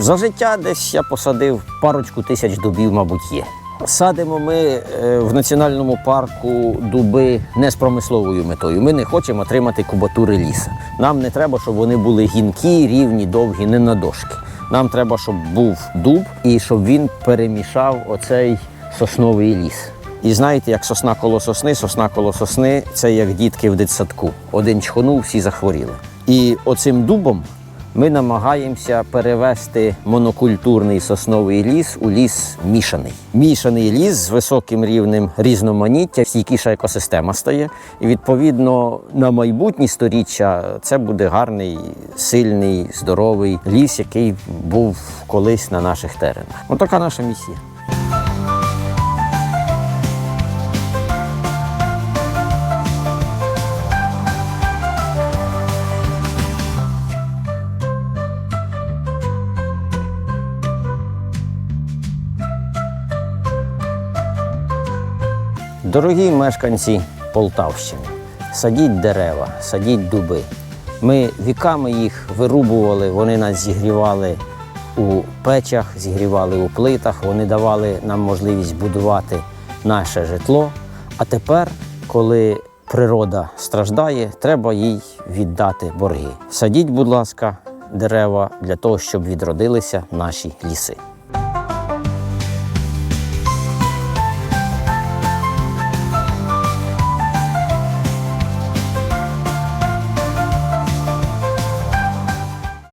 За життя десь я посадив парочку тисяч дубів, мабуть, є. Садимо ми е, в національному парку дуби не з промисловою метою. Ми не хочемо отримати кубатури ліса. Нам не треба, щоб вони були гінкі, рівні, довгі, не на дошки. Нам треба, щоб був дуб і щоб він перемішав оцей сосновий ліс. І знаєте, як сосна коло сосни, сосна коло сосни це як дітки в дитсадку. Один чхонув, всі захворіли. І оцим дубом ми намагаємося перевести монокультурний сосновий ліс у ліс мішаний. Мішаний ліс з високим рівнем різноманіття, стійкіша екосистема стає. І відповідно на майбутні сторіччя це буде гарний, сильний, здоровий ліс, який був колись на наших теренах. Отака така наша місія. Дорогі мешканці Полтавщини, садіть дерева, садіть дуби. Ми віками їх вирубували, вони нас зігрівали у печах, зігрівали у плитах, вони давали нам можливість будувати наше житло. А тепер, коли природа страждає, треба їй віддати борги. Садіть, будь ласка, дерева для того, щоб відродилися наші ліси.